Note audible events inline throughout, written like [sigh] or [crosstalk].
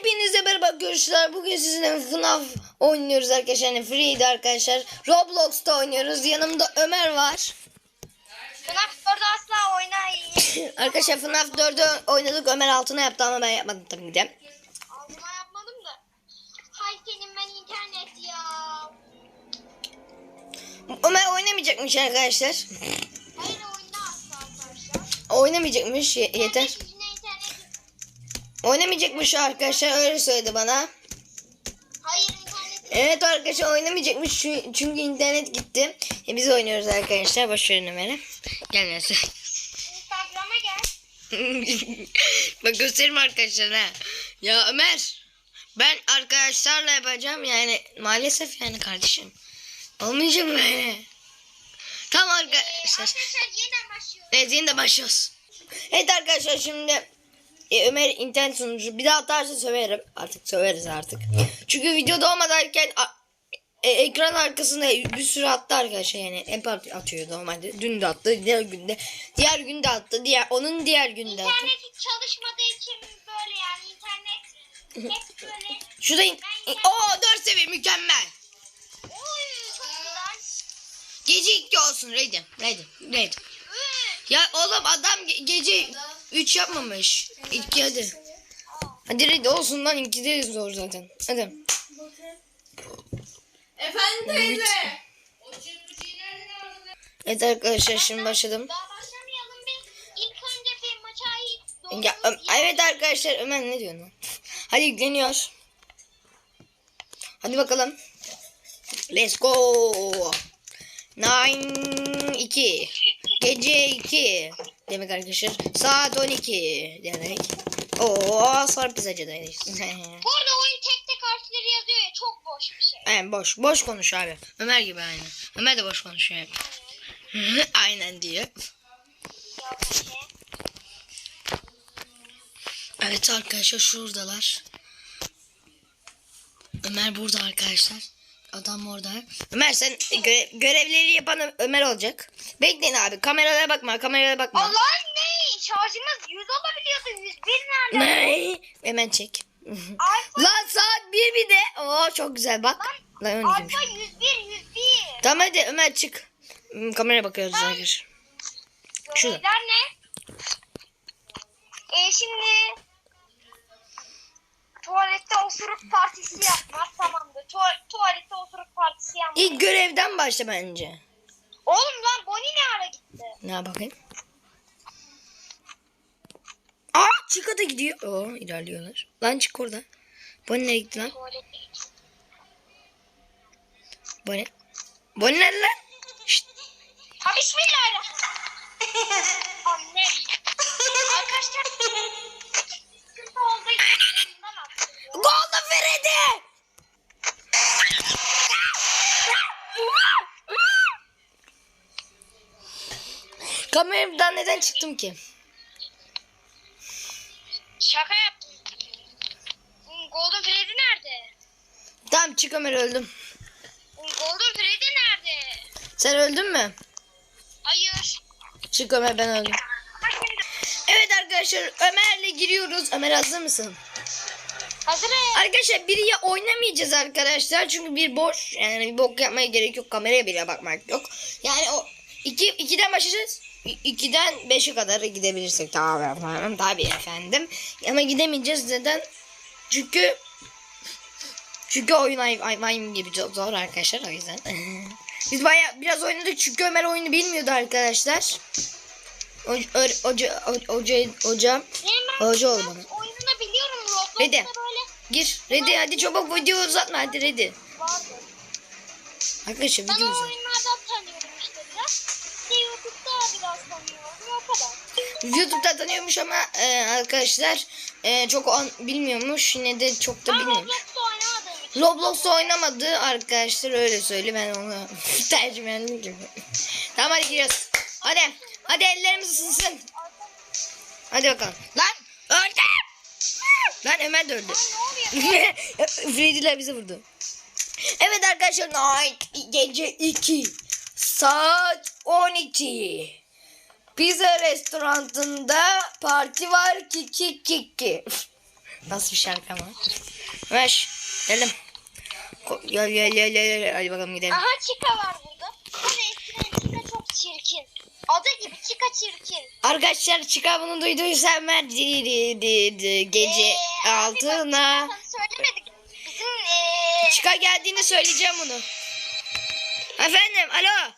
Hepinize merhaba arkadaşlar. Bugün sizinle FNAF oynuyoruz arkadaşlar. Yani Free'de arkadaşlar. Roblox'ta oynuyoruz. Yanımda Ömer var. FNAF 4'ü asla oynayın. [coughs] Arkadaşlar FNAF 4'ü oynadık. Ömer altına yaptı ama ben yapmadım tabii ki de. Altıma yapmadım da. Hay senin ben internet ya. Ömer oynamayacakmış arkadaşlar. Hayır oyunda asla arkadaşlar. Oynamayacakmış. ye- yeter. Oynamayacakmış arkadaşlar. Öyle söyledi bana. Hayır internet. Evet arkadaşlar oynamayacakmış. Çü- Çünkü internet gitti. E, biz oynuyoruz arkadaşlar. Boş verin. Gelmesin. Instagram'a gel. [laughs] Bak göstereyim arkadaşlar ha. Ya Ömer. Ben arkadaşlarla yapacağım yani maalesef yani kardeşim. Olmayacak böyle. Tamam Ee, arkadaşlar. arkadaşlar yeniden başlıyoruz. Evet yine de başlıyoruz. Evet arkadaşlar şimdi e, Ömer internet sunucu bir daha atarsa söverim. Artık söveriz artık. Çünkü videoda olmadayken a- e, ekran arkasında bir sürü attı arkadaşlar yani. Hep at- atıyor normalde. Dün de attı, diğer günde. Diğer günde attı. Diğer onun diğer günde attı. İnternet çalışmadığı için böyle yani internet [laughs] hep böyle. Şurada in- Oo 4 seviye mükemmel. Oy çok güzel. Gece 2 olsun ready. Ready. Ready. Ya oğlum adam ge- gece 3 yapmamış. 2 hadi. Hadi ready olsun lan 2 de zor zaten. Hadi. Efendim teyze. Evet arkadaşlar şimdi başladım. Daha başlamayalım bir. İlk önce bir maça ait. Ya, evet arkadaşlar Ömer ne diyorsun lan? [laughs] Hadi yükleniyor. Hadi bakalım. Let's go. Nine 2. Gece 2. Demek arkadaşlar. Saat 12 demek. Oo sonra pizzacıdayız. [laughs] Bu arada oyun tek tek harfleri yazıyor ya çok boş bir şey. Aynen boş. Boş konuş abi. Ömer gibi aynen. Ömer de boş konuşuyor hep. [laughs] aynen diyor. Evet arkadaşlar şuradalar. Ömer burada arkadaşlar. Adam orada. Ömer sen göre- görevleri yapan Ömer olacak. Bekleyin abi. Kameralara bakma. Kameralara bakma. Allah ne? Şarjımız 100 olabiliyordu. 101 nerede? Ne? Hemen çek. Alfa, Lan saat 1 bir de. Oo çok güzel bak. Lan ikiymiş. Alfa 101 101. Tamam hadi Ömer çık. Hmm, Kameraya bakıyoruz arkadaşlar. Şurada. Ne? Ee, şimdi tuvalette osuruk partisi yapmak tamamdır. Tuva- tuvalette osuruk partisi yapmak. İlk görevden başla bence. Oğlum lan Bonnie ne ara gitti? Ne bakayım? Aa Chico da gidiyor. Oo ilerliyorlar. Lan çık orada. Bu nereye gitti lan? Tuvalete gitti. Bu ne? Bu ne lan? Şşt. Ha bismillahirrahmanirrahim. Anne. Arkadaşlar. [laughs] Sıkıntı attım. Golden Freddy! Kameradan neden çıktım ki? Şaka yaptım. Golden Freddy nerede? Tamam çık Ömer öldüm. Golden Freddy nerede? Sen öldün mü? Hayır. Çık Ömer ben öldüm. Evet arkadaşlar Ömer'le giriyoruz. Ömer hazır mısın? Hazırım. Arkadaşlar biriye oynamayacağız arkadaşlar. Çünkü bir boş. Yani bir bok yapmaya gerek yok. Kameraya bile bakmak yok. Yani o iki, ikiden başlayacağız. İ- İkiden beşe kadar gidebilirsek tabii efendim. Tabii efendim. Ama gidemeyeceğiz. Neden? Çünkü çünkü oyun ay, hayvan gibi zor zor arkadaşlar o yüzden. [laughs] Biz bayağı biraz oynadık çünkü Ömer oyunu bilmiyordu arkadaşlar. Hoca, hoca, hoca, hoca, hoca oldu bana. oyununu biliyorum. Roblox'ta Gir. Ready hadi çabuk video uzatma hadi ready. Arkadaşlar Ben video o uzat. oyunlardan tanıyorum işte biraz. Bir YouTube'da biraz tanıyorum. O kadar. YouTube'da tanıyormuş ama e, arkadaşlar e, çok an, bilmiyormuş. Yine de çok da Ben bilmiyormuş. Roblox'ta oynamadı arkadaşlar öyle söyle ben onu [laughs] tercümanlık gibi. tamam hadi giriyoruz. Hadi. Hadi ellerimiz ısınsın. Hadi bakalım. Lan öldüm. Lan Ömer de öldü. [laughs] Freddy'ler bize vurdu. Evet arkadaşlar night gece 2 saat 12 Pizza restoranında parti var kiki kiki. [laughs] Nasıl bir şarkı ama. Ver. Ko- Gel gel gel gel. Hadi bakalım gidelim. Aha Chica var burada. Bu ne eskiden Chica çok çirkin. Adı gibi Chica çirkin. Arkadaşlar çıkar bunu duyduysan ver di- di- di- di- gece Ee, abi altına. Chica söylemedik. Bizim ee, Çıkar geldiğini söyleyeceğim bunu. Efendim alo.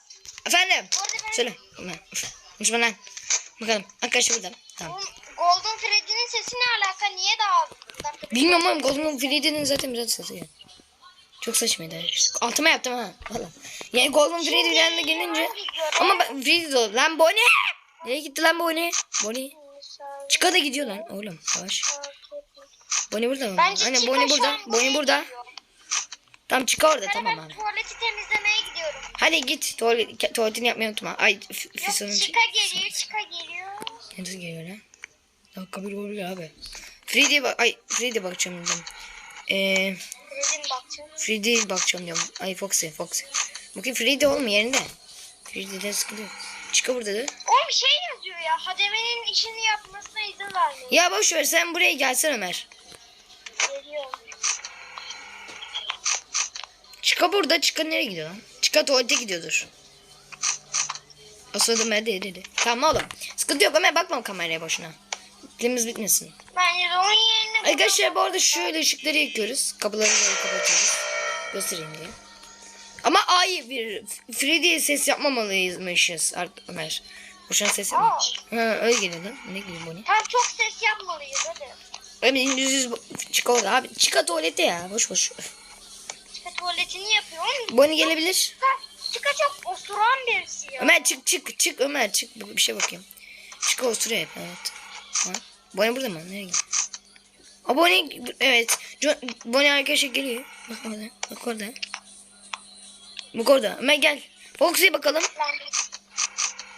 Efendim. ben Söyle. Konuşma lan. Bakalım. Arkadaşlar burada. Tamam. Golden Freddy'nin sesi ne alaka? Niye daha Bilmiyorum oğlum Golden Freddy'nin zaten biraz sesi ya. Çok saçmaydı. Altıma yaptım ha. Valla. Yani Golden Freddy bir gelince. Ama ben Freddy de. Lan Bonnie. Nereye gitti lan Bonnie? Bonnie. Çıka da gidiyor lan oğlum. Yavaş. Bonnie burada mı? Bence Aynen Bonnie burada. Bonnie burada. Tamam çıka orada Yani tamam ben abi. tuvaleti temizlemeye gidiyorum. Hadi git. Tuvalet, tuvaletini yapmayı unutma. Ay f- Yok Chica geliyor, Chica geliyor. Nasıl geliyor lan? Dakika bir abi. Freddy'ye bak. Ay Freddy'ye bakacağım dedim. Dedim bakacağım. Bakacağım diyorum. Ay Foxy Foxy. Bakayım Freddy olmu yerinde. Freddy'den sıkıntı yok. Çıka burada da. Oğlum şey yazıyor ya. Hademe'nin işini yapmasına izin vermiyor. Ya boş ver sen buraya gelsen Ömer. Geliyorum. Çıka burada. Çıka nereye gidiyor lan? Çıka tuvalete gidiyordur. Asıl Ömer de dedi. Tamam oğlum. Sıkıntı yok Ömer bakma kameraya boşuna. Dilimiz bitmesin. Bence de onun yerine Arkadaşlar bu arada şöyle ışıkları yakıyoruz. Kapıları böyle kapatıyoruz. Göstereyim diye. Ama ay bir Freddy'ye ses yapmamalıymışız artık Ömer. Boşuna ses yapma. Ha öyle lan. Ne geliyor bu ne? Tam çok ses yapmalıyız hadi. Ömer yüz yüz çıka orada abi. Çıka tuvalete ya boş boş. Çıka tuvaletini yapıyor. Bonnie gelebilir. Çıka, Çıka çok osuran birisi ya. Ömer çık çık çık Ömer çık bir şey bakayım. Çık oturuyor hep evet. Ha? Bonnie burada mı? Nereye gidiyor? Aa Bonnie evet. Bonnie arkadaşlar geliyor. Bak orada. Bak orada. Bak orada. Ömer gel. Foxy'ye bakalım.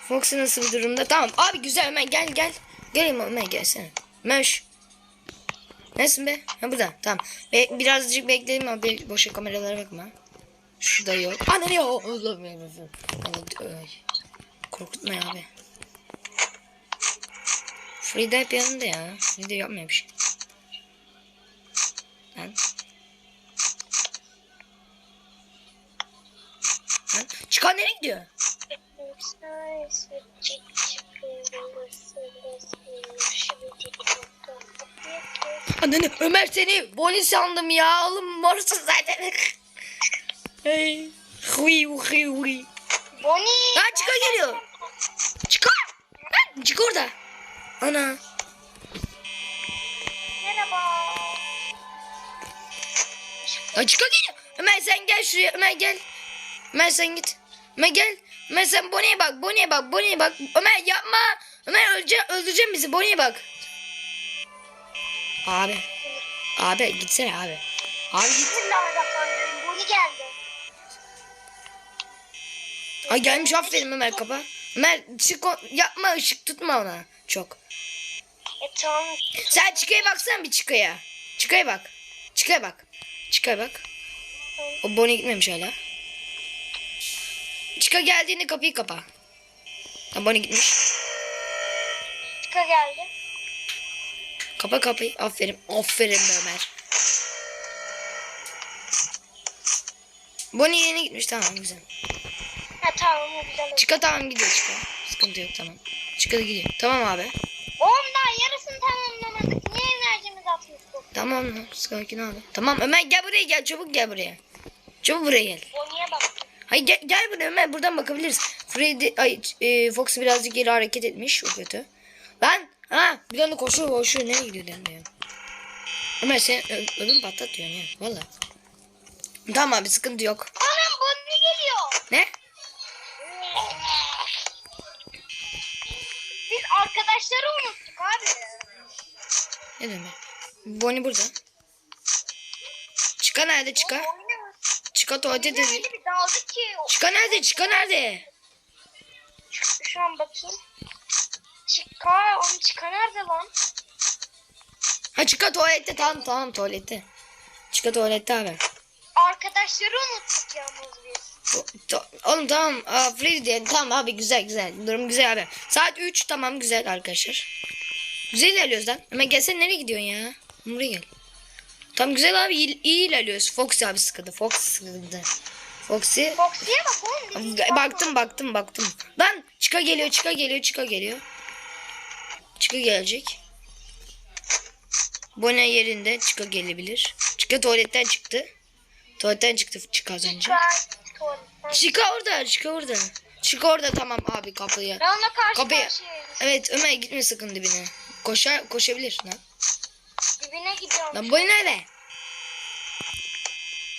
Foxy nasıl bir durumda? Tamam. Abi güzel Ömer gel gel. Gel Ömer gelsene. Ömer şu. Neresin be? Ha burada. Tamam. Be birazcık bekleyelim ama be boşa kameralara bakma. Şurada yok. Ana ne o? Allah'ım ya. Ay. Korkutma abi. Frida hep yanında ya. Frida yapmıyor bir şey. Lan. Lan. Çıkan nereye gidiyor? Ananı Ömer seni Bonnie sandım ya. Oğlum morsun zaten. [laughs] Hey. Hui hui hui. Bonnie. Ha çıka geliyor. Çıka. Lan çık orada. Ana. Merhaba. Ha çıka geliyor. Ömer sen gel şuraya. Ömer gel. Ömer sen git. Ömer gel. Ömer sen Bonnie'ye bak. Bonnie'ye bak. Bonnie'ye bak. Ömer yapma. Ömer ölece öldüreceğim bizi. Bonnie'ye bak. Abi. Abi gitsene abi. Abi git. Bismillahirrahmanirrahim. Bonnie geldi. Ay gelmiş aferin Ömer kapa. Ömer çık o- yapma ışık tutma ona çok. E tamam. Sen çıkaya baksana bir çıkaya. Çıkaya bak. Çıkaya bak. Çıkaya bak. O Bonnie gitmemiş hala. Çıka geldiğinde kapıyı kapa. Ha, Bonnie gitmiş. Çıka geldi. Kapa kapıyı. Aferin. Aferin be Ömer. Bonnie yeni gitmiş. Tamam güzel. Ha tamam güzel. Çıka tamam gidiyor çıka. Sıkıntı yok tamam. Çıka gidiyor. Tamam abi. Oğlum daha yarısını tamamlamadık. Niye enerjimizi atmıştık? Tamam. Sakin abi. Tamam Ömer gel buraya gel. Çabuk gel buraya. Çabuk buraya gel. Bonnie'ye bak. Hayır gel, gel buraya Ömer buradan bakabiliriz. Freddy ay e, Fox birazcık geri hareket etmiş o kötü. Ben ha bir anda koşuyor koşuyor nereye gidiyor demiyor. Ömer sen ödüm patlat diyorsun ya valla. Tamam abi sıkıntı yok. Anam Bonnie geliyor. Ne? Biz arkadaşları unuttuk abi. Ne demek? Bonnie burada. Çıka nerede çıka? Çıka tuvalete ki. Çıka nerede çıka nerede? Şu an bakayım. Çıka, onun çıka nerede lan? Ha çıka tuvalette tamam tamam tuvalette. Çıka tuvalette abi. Arkadaşları unuttuk yalnız biz. Oğlum tamam. Aa, diye. Tamam abi güzel güzel. Durum güzel abi. Saat 3 tamam güzel arkadaşlar. Güzel ilerliyoruz lan. Ama gelsene nereye gidiyorsun ya? Buraya gel. Tam güzel abi iyi, iyi ilerliyoruz. Foxy abi sıkıldı. Foxy sıkıldı. Foxy. Foxy'ye bak oğlum. Baktım baktım baktım. Lan çıka geliyor çıka geliyor çıka geliyor. Çıka gelecek. Bone yerinde çıka gelebilir. Çıka tuvaletten çıktı. Tuvaletten çıktı çıka az önce. Çıka orada çıka orada. Çıka orada tamam abi kapıya. Ben onunla karşı Kapıyı. karşıyayım. Evet Ömer gitme sakın dibine. Koşar koşabilir lan. Dibine gidiyorum. Lan boyu nerede?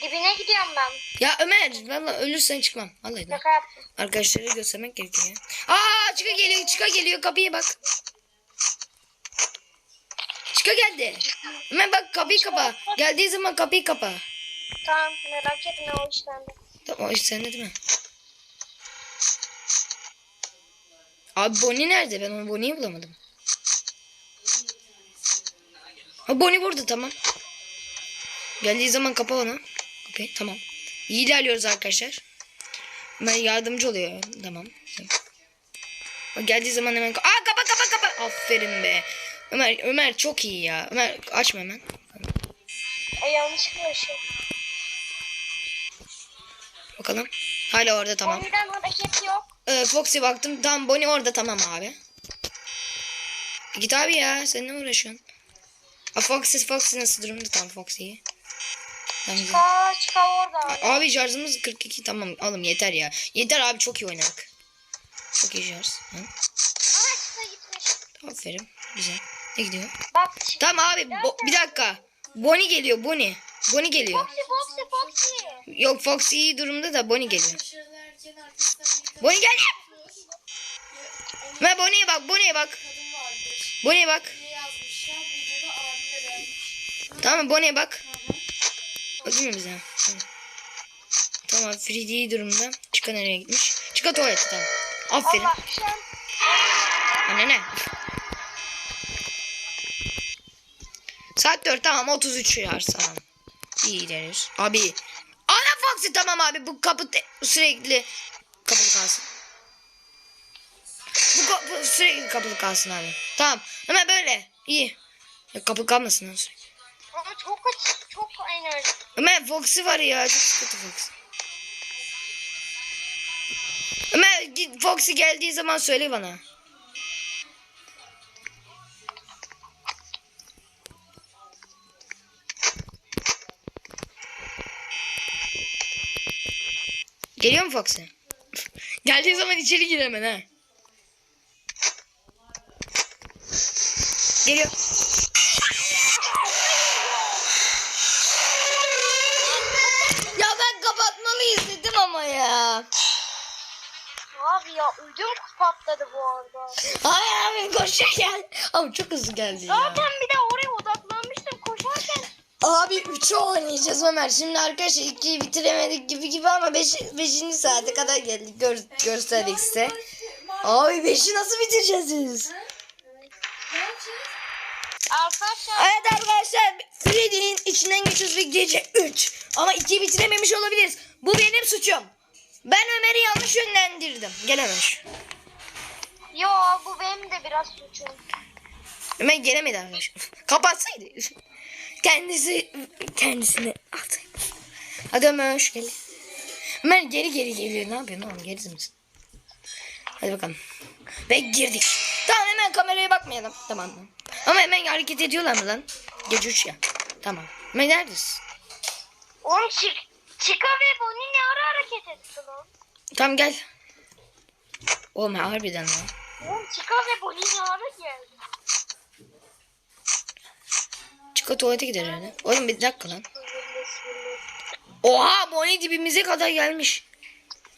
Dibine gidiyorum ben. Ya Ömer valla ölürsen çıkmam. Vallahi. Şaka yaptım. Arkadaşlara göstermek gerekiyor. ya. Aa çıka geliyor çıka geliyor kapıya bak. Çıka geldi. Ömer bak kapıyı kapa. Geldiği zaman kapıyı kapa. Tamam merak etme o işten de. Tamam o iş sende değil mi? Abi Bonnie nerede? Ben onu Bonnie'yi bulamadım. Bonnie burada tamam. Geldiği zaman kapa onu. Kapıyı tamam. İyi ilerliyoruz arkadaşlar. Ben yardımcı oluyor. Tamam. O geldiği zaman hemen... Aa kapa kapa kapa. Aferin be. Ömer Ömer çok iyi ya. Ömer açma hemen. E yanlışlıkla şey. Bakalım. Hala orada tamam. Bonnie'den hareket yok. Ee, Foxy baktım. Tam Bonnie orada tamam abi. Git abi ya. Sen ne uğraşıyorsun? Aa, Foxy, Foxy nasıl durumda? Tamam. Tamam, güzel. Çıka çıka orada. Abi şarjımız 42 tamam alım yeter ya. Yeter abi çok iyi oynadık. Çok iyi şarj. Hı? Aferin. Güzel. Ne gidiyor? Bak. Tamam abi bo- bir dakika. Bonnie geliyor Bonnie. Bonnie geliyor. Foxy Foxy Foxy. Yok Foxy iyi durumda da Bonnie geliyor. Bonnie geldi. kadın Ve Bonnie'ye bak Bonnie'ye bak. Bonnie'ye bak. Tamam Bonnie'ye bak. Mı bize? Tamam. Tamam Fridi iyi durumda. Çıka nereye gitmiş? Çıka tuvalete tamam. Aferin. Allah. Anne ne? Saat 4 tamam 33 yar tamam. İyi ileriz. Abi. Ana Foxy tamam abi bu kapı sürekli kapalı kalsın. Bu kapı sürekli kapalı kalsın abi. Tamam. Hemen böyle. İyi. Ya, kapı kalmasın sürekli. Ama çok. Çok enerji. Ömer Foxy var ya çok sıkıntı Foxy. Ömer Foxy geldiği zaman söyle bana. Geliyor mu Foxy? [laughs] Geldiği zaman içeri gir hemen ha. Geliyor. Ya ben kapatmalıyız dedim ama ya. Abi ya ödüm patladı bu arada. Hayır abi koşarken. Ama çok hızlı geldi ya. Zaten bir de oraya odaklanmıştım koşarken. Abi 3'ü oynayacağız Ömer. Şimdi arkadaşlar 2'yi bitiremedik gibi gibi ama 5. Beş, 5. saate kadar geldik. Gör, gösterdik size. Abi 5'i nasıl bitireceğiz? Arkadaşlar Evet arkadaşlar Freddy'nin içinden geçiyoruz ve gece 3. Ama 2'yi bitirememiş olabiliriz. Bu benim suçum. Ben Ömer'i yanlış yönlendirdim. Gel Ömer. yo bu benim de biraz suçum. Ömer gelemedi arkadaşlar. [laughs] Kapatsaydı. [laughs] Kendisi kendisini atayım. Hadi Ömer hoş gel. Ömer geri geri geliyor. Ne yapıyorsun oğlum? Gerisi misin? Hadi bakalım. Ve girdik. Tamam hemen kameraya bakmayalım. Tamam? Ama hemen hareket ediyorlar mı lan? Gece üç ya. Tamam. Ömer neredesin? Oğlum çık. Çıka ve Bonnie ne ara hareket etti lan? Tamam gel. Oğlum harbiden lan. Oğlum Çıka ve Bonnie ne ara geldi? Çık tuvalete gider herhalde. Oğlum bir dakika lan. Oha Bonnie dibimize kadar gelmiş.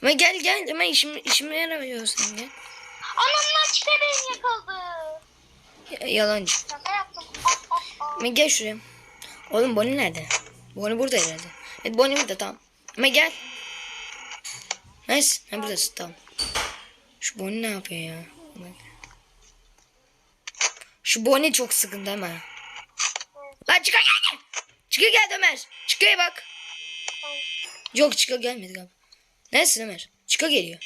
Ama gel gel hemen işim, işime yaramıyor sen gel. Anamlar Çıka beni yakaladı. Ya- Yalancı. Şaka yaptım. Ama gel şuraya. Oğlum Bonnie nerede? Bonnie burada herhalde. Evet Bonnie burada tamam. Ama gel. Neyse. Ha buradasın tamam. Şu Bonnie ne yapıyor ya? Şu Bonnie çok sıkıntı ama. Lan çıka geldi. Çıka geldi Ömer. Çıkaya bak. Yok çıka gelmedi galiba. Neresin Ömer? Çıka geliyor.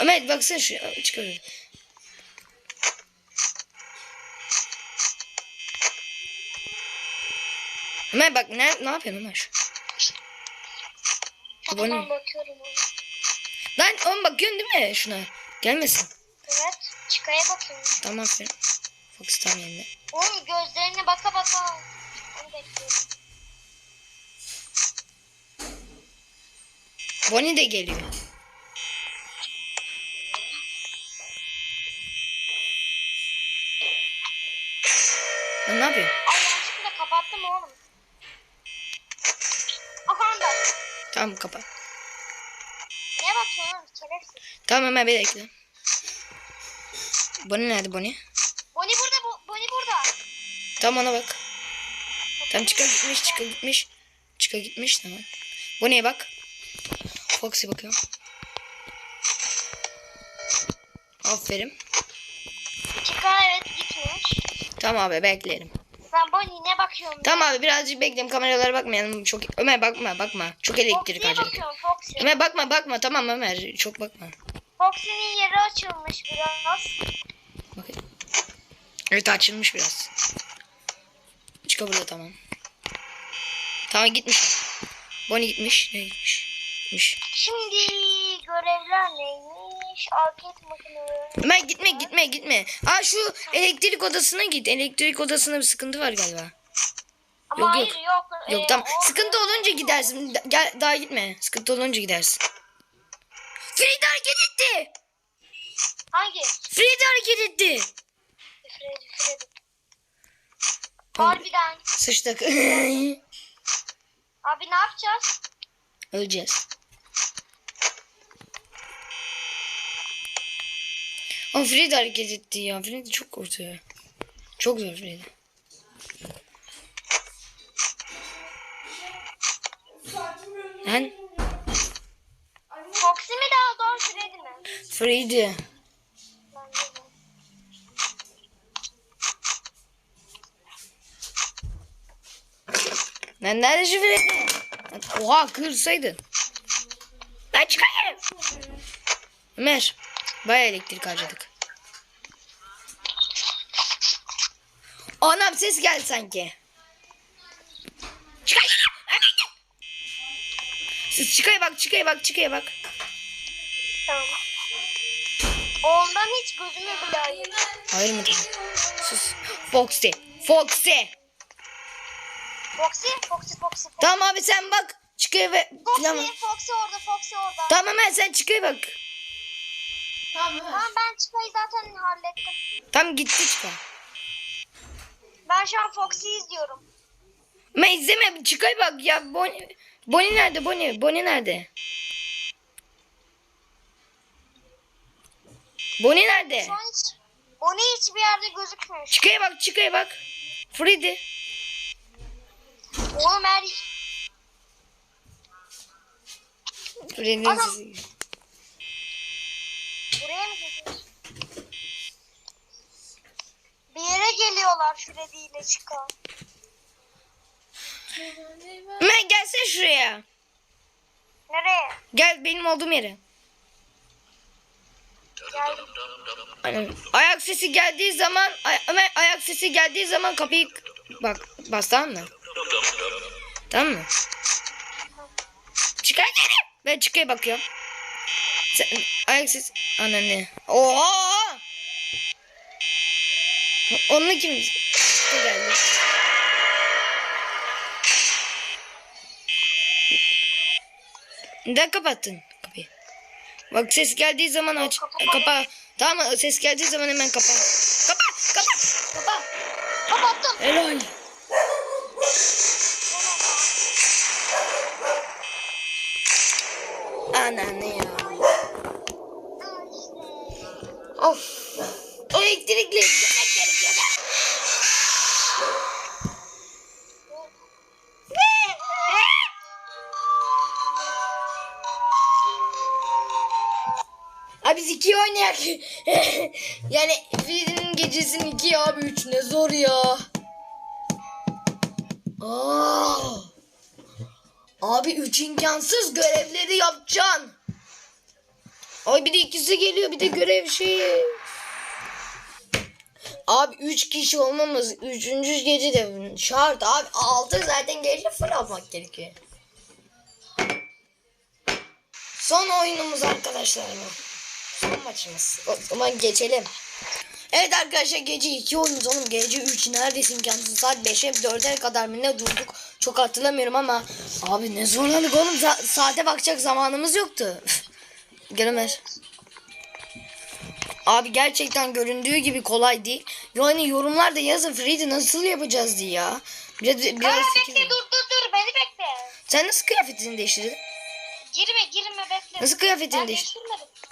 Ömer baksana şu çıka Ömer bak ne, ne yapıyorsun Ömer? Abone. ben bakıyorum ona. Lan oğlum bakıyorsun değil mi şuna? Gelmesin. Evet. Çıkaya bakıyorum. Tamam aferin. Fox tam yerinde. Oğlum gözlerine baka baka. Onu bekliyorum. Bonnie de geliyor. Lan ne yapıyor? Ay yanlışlıkla kapattım oğlum. Tamam kapat. Ne bakıyorsun? Şerefsiz. Tamam Ömer bir dakika. Bonnie nerede Bonnie? Bonnie burada. Bu, Bonnie burada. Tamam ona bak. Tamam çıka gitmiş çıka gitmiş. Çıka gitmiş tamam. Bonnie'ye bak. Fox'e bakıyorum. Aferin. Çıkar evet gitmiş. Tamam abi beklerim. Ben Bonnie'ne bakıyorum. Tamam abi birazcık bekleyelim kameralara bakmayalım. Çok Ömer bakma bakma. Çok elektrik Foxy'ye harcadık. bakıyorum Foxy. Ömer bakma bakma tamam Ömer çok bakma. Foxy'nin yeri açılmış biraz. Bakayım. Evet açılmış biraz. Çıka burada tamam. Tamam gitmiş. Bonnie gitmiş. Ne gitmiş? Gitmiş. Şimdi görevler neymiş? Arcade makineleri. Ömer gitme gitme gitme. Aa şu elektrik odasına git. Elektrik odasında bir sıkıntı var galiba. Ama Yok, hayır yok. yok. Yok Ee, tamam. o- Sıkıntı olunca gidersin. Da- Gel daha gitme. Sıkıntı olunca gidersin. Frida hareket etti. Hangi? Frida hareket etti. Freddy. Tamam. Harbiden. Sıçtık. [laughs] Abi ne yapacağız? Öleceğiz. Ama Frida hareket etti ya. Frida çok korkuyor. Çok zor Frida. Lan Foxy mi daha doğru Freddy mi? De. Lan nerede şu? Lan Oha kırsaydın. Ben çıkayım. Ömer. Baya elektrik harcadık. Anam ses geldi sanki. Çıkay. Siz çıkaya bak çıkaya bak çıkaya bak. Tamam. Ondan hiç gözüme bile hayır. Hayır mı tamam. Sus. Foxy. Foxy. Foxy, Foxy, Foxy, Foxy. Tamam abi sen bak. Çıkaya ve. Foxy, Foxy orada, Foxy orada. Tamam hemen sen çıkaya bak. Tamam. Tamam ben çıkayı zaten hallettim. Tam gitti çıkar. Ben şu an Foxy'yi izliyorum. Ama izleme çıkay bak ya. Bonnie, Bonnie nerede Bonnie? Bonnie nerede? Bonnie nerede? Şu an hiç, onu hiçbir yerde gözükmüyor. Çıkaya bak çıkaya bak. Freddy. Oğlum her... Freddy'nin Adam- sesi. Buraya mı gidiyorsun? Bir yere geliyorlar Freddy ile çıkan. Ömer gelsene şuraya. Nereye? Gel benim olduğum yere. Aynen. Ayak sesi geldiği zaman ay- Ömer ayak sesi geldiği zaman kapıyı bak bas tamam mı? Tamam mı? Çıkar geri. Ben çıkaya bakıyorum. Sen, ayak sesi ananı. Oha! Onunla kim? Çıka geldi. Neden kapattın kapıyı? Bak ses geldiği zaman aç. Kapa. Tamam? Ses geldiği zaman hemen kapa. Kapa. Kapa. Kapa. Kapattım. Helal. Abi biz iki oynayak. [laughs] yani Freddy'nin gecesinin iki abi üç ne zor ya. Aa. Abi üç imkansız görevleri yapacaksın. Ay bir de ikisi geliyor bir de görev şeyi. Abi 3 kişi olmamız 3. gece de şart abi 6 zaten gece full almak gerekiyor. Son oyunumuz arkadaşlar. Son maçımız. O zaman geçelim. Evet arkadaşlar gece 2 oyunuz oğlum gece 3 neredeyse imkansız saat 5'e 4'e kadar mı ne durduk çok hatırlamıyorum ama abi ne zorlandık oğlum Za- saate bakacak zamanımız yoktu. Gel Ömer. Abi gerçekten göründüğü gibi kolay değil. Yani yorumlarda yazın Freddy nasıl yapacağız diye ya. Biraz, biraz fikir bekle dur dur dur beni bekle. Sen nasıl kıyafetini değiştirdin? Girme girme bekle. Nasıl kıyafetini Ben değiştirdin?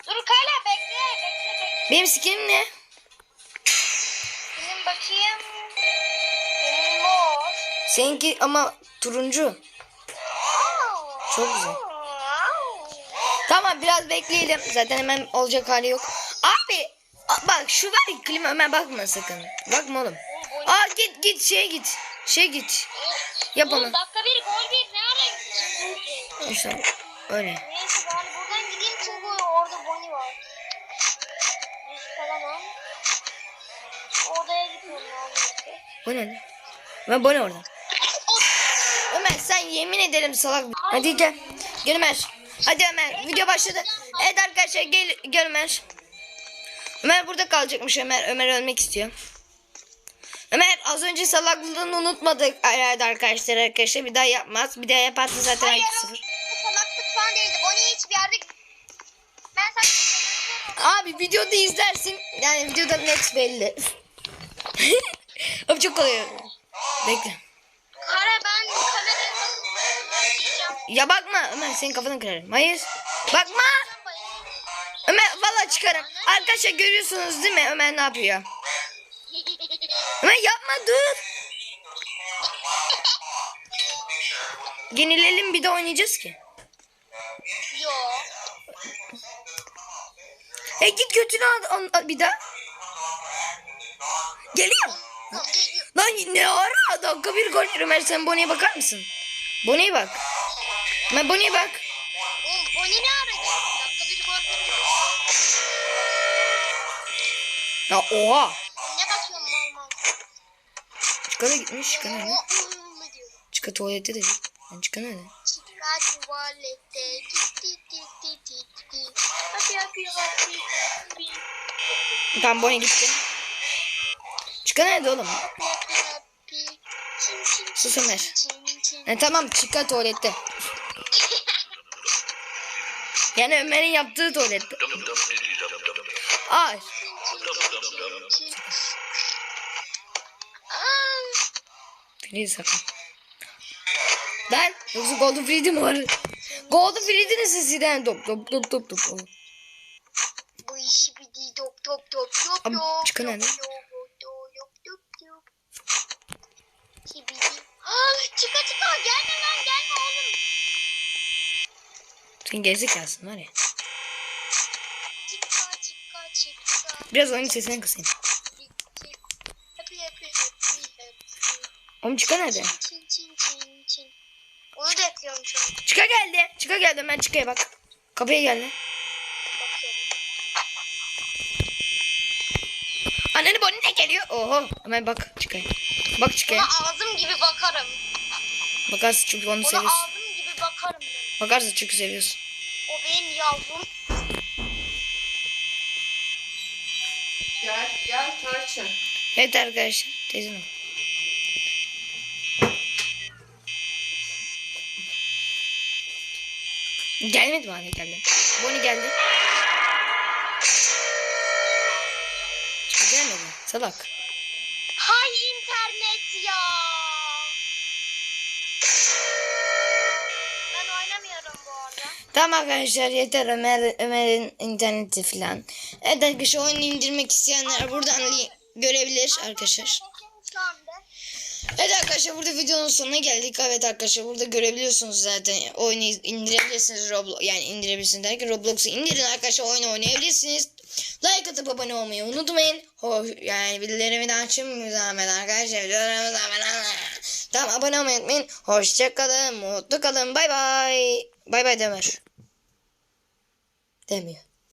Dur Kayla bekle bekle bekle. Benim skinim ne? Benim bakayım. Benim mor. Seninki ama turuncu. Çok güzel. Tamam biraz bekleyelim. Zaten hemen olacak hali yok. Bak şu var klima hemen bakma sakın. Bakma oğlum. Aa git git şeye git. Şey git. Yap onu. Dakika bir gol bir ne ara? İşte öyle. Neyse ben buradan gideyim çünkü orada Bonnie var. Risk alamam. Odaya gitmem lazım. Bu ne? Ben bu ne orada? Ömer sen yemin ederim salak. Hadi gel. Gel Ömer. Hadi Ömer. Video başladı. Evet arkadaşlar gel, gel Ömer. Ömer burada kalacakmış Ömer. Ömer ölmek istiyor. Ömer az önce salaklığını unutmadık herhalde arkadaşlar arkadaşlar. Bir daha yapmaz. Bir daha yaparsa zaten Hayır, IQ sıfır. Salaklık falan değildi. Bonnie hiçbir yerde... Ben. Abi videoda izlersin. Yani videoda net belli. [laughs] Abi çok kolay. Bekle. Kara ben kamerayı? Ya bakma Ömer senin kafanı kırarım. Hayır. Bakma. Ömer valla çıkarım. Arkadaşlar görüyorsunuz değil mi Ömer ne yapıyor? Ömer yapma dur. Yenilelim bir de oynayacağız ki. Yo. E git götünü al, al- bir daha. Geliyor. Lan ne ara dakika bir gol Ömer sen Bonnie'ye bakar mısın? Bonnie'ye bak. Ömer Bonnie'ye bak. Ya oha. Ne bakıyorsun mal mal? Çıkana gitmiş çıkana ne? Çıka tuvalette de. Yani çıkana ne? Happy happy. Tamam Bonnie gitti. Çıkana nerede oğlum? Sus Ömer. E, tamam çıka tuvalette. [laughs] Yani Ömer'in yaptığı tuvalette. Ay. Çin çin. Aa, Free sakın. Ben yoksa Golden mi var? Golden Freddy'nin sesinden top top top top top. top. Bu işi bir değil dop dop dop dop Abi, dop çıkın dop dop dop dop dop dop. Aa, çıka çıka gelme lan gelme oğlum. Sen gerizekalısın var ya. Çıka çıka çıka. Biraz oyunun sesini kısayım. Oğlum çıka nerede? Çin çin çin çin. Onu bekliyorum şu an. Çıka geldi. Çıka geldi. Ömer çıkaya bak. Kapıya geldi. Bonnie ne geliyor? Oho. Ömer bak çıkaya. Bak çıkaya. Ona ağzım gibi bakarım. Bakarsın çünkü onu Ona seviyorsun. ağzım gibi bakarım ben. Bakarsın çünkü seviyorsun. O benim yavrum. Gel gel tarçın. Evet arkadaşlar. Teyzem. Gelmedi mi hala geldi. Bonnie geldi. Gelmedi. Salak. Hay internet ya. Ben oynamıyorum bu arada. Tamam arkadaşlar yeter Ömer, Ömer'in interneti falan. Evet arkadaşlar oyunu indirmek isteyenler buradan görebilir arkadaşlar. Evet arkadaşlar burada videonun sonuna geldik. Evet arkadaşlar burada görebiliyorsunuz zaten. Oyunu indirebilirsiniz Roblox yani indirebilirsiniz derken Roblox'u indirin arkadaşlar oyunu oynayabilirsiniz. Like atıp abone olmayı unutmayın. Hoş, yani bildirimini açın zahmet arkadaşlar. Tamam abone olmayı unutmayın. Hoşçakalın. Mutlu kalın. Bay bay. Bay bay Demer. Demiyor.